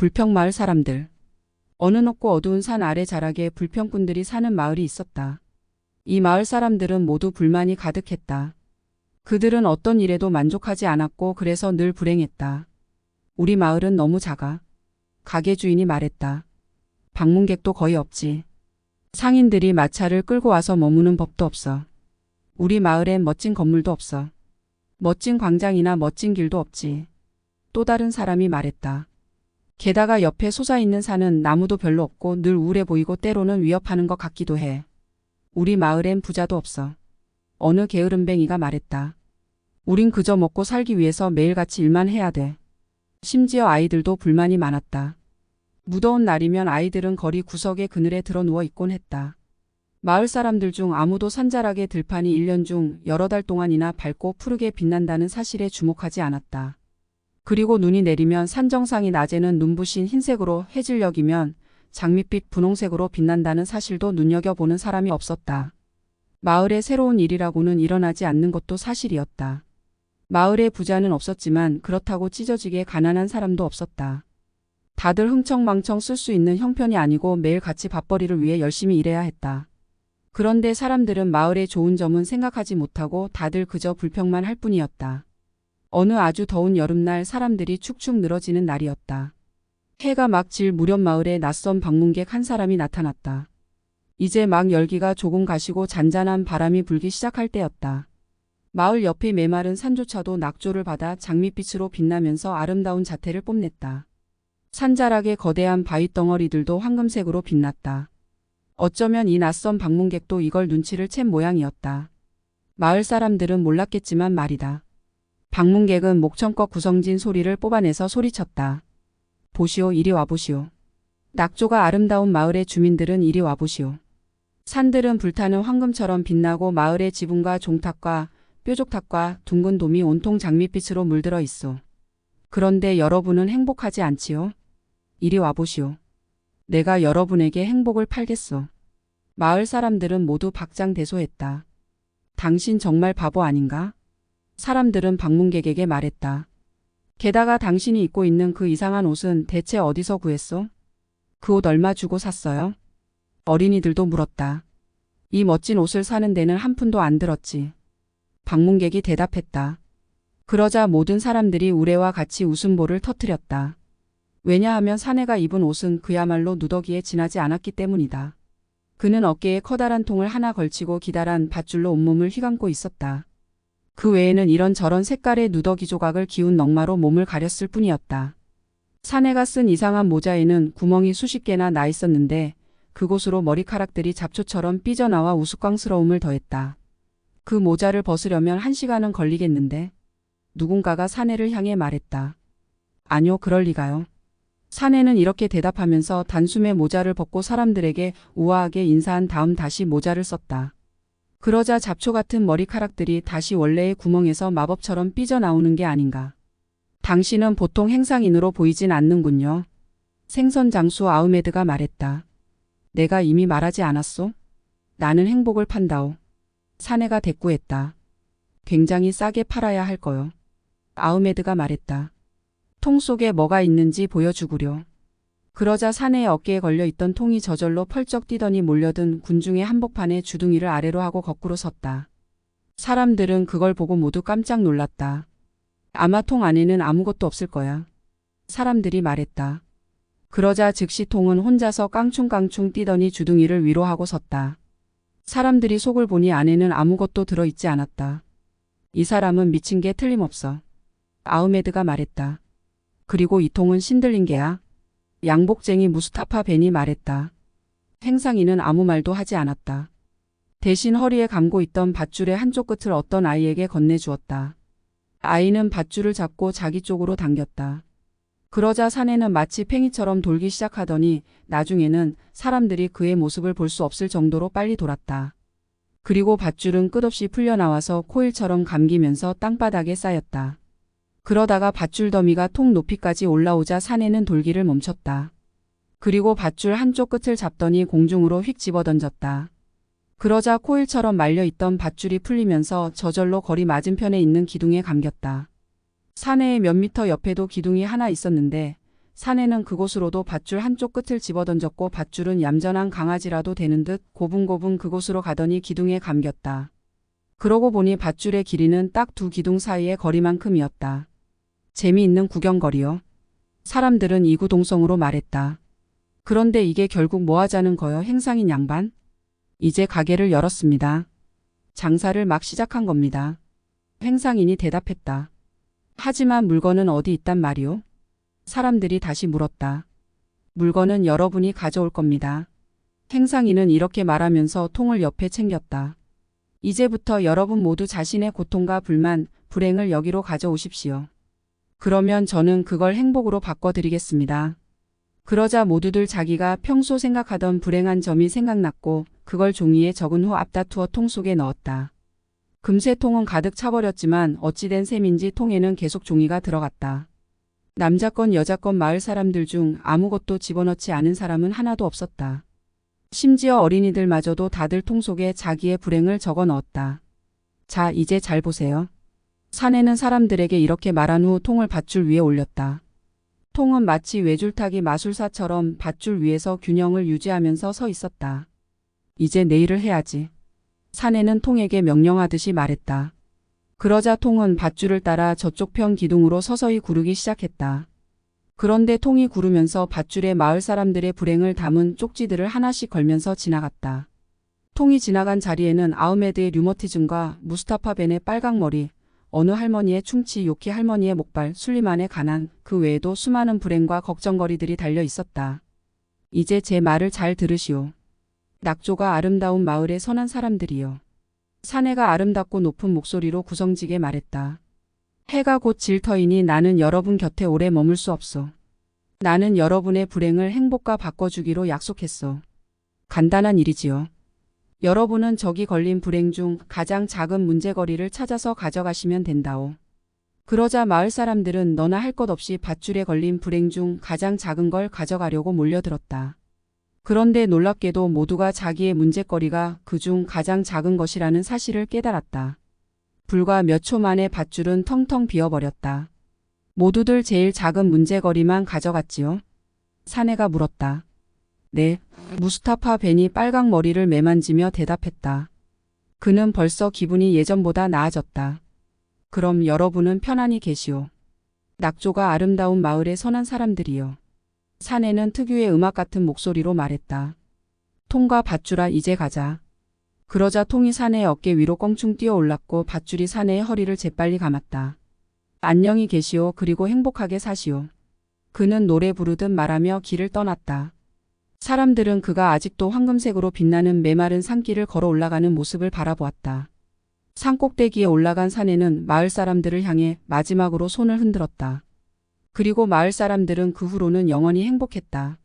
불평 마을 사람들. 어느 높고 어두운 산 아래 자락에 불평꾼들이 사는 마을이 있었다. 이 마을 사람들은 모두 불만이 가득했다. 그들은 어떤 일에도 만족하지 않았고 그래서 늘 불행했다. 우리 마을은 너무 작아. 가게 주인이 말했다. 방문객도 거의 없지. 상인들이 마차를 끌고 와서 머무는 법도 없어. 우리 마을엔 멋진 건물도 없어. 멋진 광장이나 멋진 길도 없지. 또 다른 사람이 말했다. 게다가 옆에 솟아있는 산은 나무도 별로 없고 늘 우울해 보이고 때로는 위협하는 것 같기도 해. 우리 마을엔 부자도 없어. 어느 게으름뱅이가 말했다. 우린 그저 먹고 살기 위해서 매일같이 일만 해야 돼. 심지어 아이들도 불만이 많았다. 무더운 날이면 아이들은 거리 구석에 그늘에 들어 누워 있곤 했다. 마을 사람들 중 아무도 산자락의 들판이 1년 중 여러 달 동안이나 밝고 푸르게 빛난다는 사실에 주목하지 않았다. 그리고 눈이 내리면 산 정상이 낮에는 눈부신 흰색으로 해질녘이면 장밋빛 분홍색으로 빛난다는 사실도 눈여겨보는 사람이 없었다. 마을에 새로운 일이라고는 일어나지 않는 것도 사실이었다. 마을에 부자는 없었지만 그렇다고 찢어지게 가난한 사람도 없었다. 다들 흥청망청 쓸 수 있는 형편이 아니고 매일 같이 밥벌이를 위해 열심히 일해야 했다. 그런데 사람들은 마을의 좋은 점은 생각하지 못하고 다들 그저 불평만 할 뿐이었다. 어느 아주 더운 여름날 사람들이 축축 늘어지는 날이었다. 해가 막 질 무렵 마을에 낯선 방문객 한 사람이 나타났다. 이제 막 열기가 조금 가시고 잔잔한 바람이 불기 시작할 때였다. 마을 옆의 메마른 산조차도 낙조를 받아 장밋빛으로 빛나면서 아름다운 자태를 뽐냈다. 산자락의 거대한 바위 덩어리들도 황금색으로 빛났다. 어쩌면 이 낯선 방문객도 이걸 눈치를 챈 모양이었다. 마을 사람들은 몰랐겠지만 말이다. 방문객은 목청껏 구성진 소리를 뽑아내서 소리쳤다. 보시오 이리 와보시오. 낙조가 아름다운 마을의 주민들은 이리 와보시오. 산들은 불타는 황금처럼 빛나고 마을의 지붕과 종탑과 뾰족탑과 둥근 돔이 온통 장밋빛으로 물들어 있어. 그런데 여러분은 행복하지 않지요? 이리 와보시오. 내가 여러분에게 행복을 팔겠소. 마을 사람들은 모두 박장대소했다. 당신 정말 바보 아닌가? 사람들은 방문객에게 말했다. 게다가 당신이 입고 있는 그 이상한 옷은 대체 어디서 구했소? 그 옷 얼마 주고 샀어요? 어린이들도 물었다. 이 멋진 옷을 사는 데는 한 푼도 안 들었지. 방문객이 대답했다. 그러자 모든 사람들이 우레와 같이 웃음보를 터뜨렸다. 왜냐하면 사내가 입은 옷은 그야말로 누더기에 지나지 않았기 때문이다. 그는 어깨에 커다란 통을 하나 걸치고 기다란 밧줄로 온몸을 휘감고 있었다. 그 외에는 이런저런 색깔의 누더기 조각을 기운 넉마로 몸을 가렸을 뿐이었다. 사내가 쓴 이상한 모자에는 구멍이 수십 개나 나 있었는데 그곳으로 머리카락들이 잡초처럼 삐져나와 우스꽝스러움을 더했다. 그 모자를 벗으려면 한 시간은 걸리겠는데 누군가가 사내를 향해 말했다. 아니요, 그럴 리가요. 사내는 이렇게 대답하면서 단숨에 모자를 벗고 사람들에게 우아하게 인사한 다음 다시 모자를 썼다. 그러자 잡초 같은 머리카락들이 다시 원래의 구멍에서 마법처럼 삐져나오는 게 아닌가. 당신은 보통 행상인으로 보이진 않는군요. 생선 장수 아우메드가 말했다. 내가 이미 말하지 않았소? 나는 행복을 판다오. 사내가 대꾸했다. 굉장히 싸게 팔아야 할 거요. 아우메드가 말했다. 통 속에 뭐가 있는지 보여주구려. 그러자 사내의 어깨에 걸려 있던 통이 저절로 펄쩍 뛰더니 몰려든 군중의 한복판에 주둥이를 아래로 하고 거꾸로 섰다. 사람들은 그걸 보고 모두 깜짝 놀랐다. 아마 통 안에는 아무것도 없을 거야. 사람들이 말했다. 그러자 즉시 통은 혼자서 깡충깡충 뛰더니 주둥이를 위로 하고 섰다. 사람들이 속을 보니 안에는 아무것도 들어있지 않았다. 이 사람은 미친 게 틀림없어. 아우메드가 말했다. 그리고 이 통은 신들린 게야. 양복쟁이 무스타파 벤이 말했다. 행상이는 아무 말도 하지 않았다. 대신 허리에 감고 있던 밧줄의 한쪽 끝을 어떤 아이에게 건네주었다. 아이는 밧줄을 잡고 자기 쪽으로 당겼다. 그러자 사내는 마치 팽이처럼 돌기 시작하더니 나중에는 사람들이 그의 모습을 볼 수 없을 정도로 빨리 돌았다. 그리고 밧줄은 끝없이 풀려나와서 코일처럼 감기면서 땅바닥에 쌓였다. 그러다가 밧줄 더미가 통 높이까지 올라오자 사내는 돌기를 멈췄다. 그리고 밧줄 한쪽 끝을 잡더니 공중으로 휙 집어던졌다. 그러자 코일처럼 말려있던 밧줄이 풀리면서 저절로 거리 맞은편에 있는 기둥에 감겼다. 사내의 몇 미터 옆에도 기둥이 하나 있었는데 사내는 그곳으로도 밧줄 한쪽 끝을 집어던졌고 밧줄은 얌전한 강아지라도 되는 듯 고분고분 그곳으로 가더니 기둥에 감겼다. 그러고 보니 밧줄의 길이는 딱 두 기둥 사이의 거리만큼이었다. 재미있는 구경거리요. 사람들은 이구동성으로 말했다. 그런데 이게 결국 뭐 하자는 거요 행상인 양반? 이제 가게를 열었습니다. 장사를 막 시작한 겁니다. 행상인이 대답했다. 하지만 물건은 어디 있단 말이오? 사람들이 다시 물었다. 물건은 여러분이 가져올 겁니다. 행상인은 이렇게 말하면서 통을 옆에 챙겼다. 이제부터 여러분 모두 자신의 고통과 불만, 불행을 여기로 가져오십시오. 그러면 저는 그걸 행복으로 바꿔드리겠습니다. 그러자 모두들 자기가 평소 생각하던 불행한 점이 생각났고 그걸 종이에 적은 후 앞다투어 통 속에 넣었다. 금세 통은 가득 차버렸지만 어찌된 셈인지 통에는 계속 종이가 들어갔다. 남자 건 여자 건 마을 사람들 중 아무것도 집어넣지 않은 사람은 하나도 없었다. 심지어 어린이들마저도 다들 통 속에 자기의 불행을 적어 넣었다. 자, 이제 잘 보세요. 사내는 사람들에게 이렇게 말한 후 통을 밧줄 위에 올렸다. 통은 마치 외줄타기 마술사처럼 밧줄 위에서 균형을 유지하면서 서 있었다. 이제 내일을 해야지. 사내는 통에게 명령하듯이 말했다. 그러자 통은 밧줄을 따라 저쪽 편 기둥으로 서서히 구르기 시작했다. 그런데 통이 구르면서 밧줄에 마을 사람들의 불행을 담은 쪽지들을 하나씩 걸면서 지나갔다. 통이 지나간 자리에는 아흐메드의 류머티즘과 무스타파 벤의 빨강머리, 어느 할머니의 충치, 요키 할머니의 목발, 술리만의 가난, 그 외에도 수많은 불행과 걱정거리들이 달려 있었다. 이제 제 말을 잘 들으시오. 낙조가 아름다운 마을의 선한 사람들이요. 사내가 아름답고 높은 목소리로 구성지게 말했다. 해가 곧 질 터이니 나는 여러분 곁에 오래 머물 수 없소. 나는 여러분의 불행을 행복과 바꿔주기로 약속했소. 간단한 일이지요. 여러분은 저기 걸린 불행 중 가장 작은 문제거리를 찾아서 가져가시면 된다오. 그러자 마을 사람들은 너나 할 것 없이 밧줄에 걸린 불행 중 가장 작은 걸 가져가려고 몰려들었다. 그런데 놀랍게도 모두가 자기의 문제거리가 그중 가장 작은 것이라는 사실을 깨달았다. 불과 몇 초 만에 밧줄은 텅텅 비어버렸다. 모두들 제일 작은 문제거리만 가져갔지요. 사내가 물었다. 네, 무스타파 벤이 빨강 머리를 매만지며 대답했다. 그는 벌써 기분이 예전보다 나아졌다. 그럼 여러분은 편안히 계시오. 낙조가 아름다운 마을의 선한 사람들이요. 사내는 특유의 음악 같은 목소리로 말했다. 통과 밧줄아 이제 가자. 그러자 통이 사내의 어깨 위로 껑충 뛰어 올랐고 밧줄이 사내의 허리를 재빨리 감았다. 안녕히 계시오 그리고 행복하게 사시오. 그는 노래 부르듯 말하며 길을 떠났다. 사람들은 그가 아직도 황금색으로 빛나는 메마른 산길을 걸어 올라가는 모습을 바라보았다. 산 꼭대기에 올라간 사내는 마을 사람들을 향해 마지막으로 손을 흔들었다. 그리고 마을 사람들은 그 후로는 영원히 행복했다.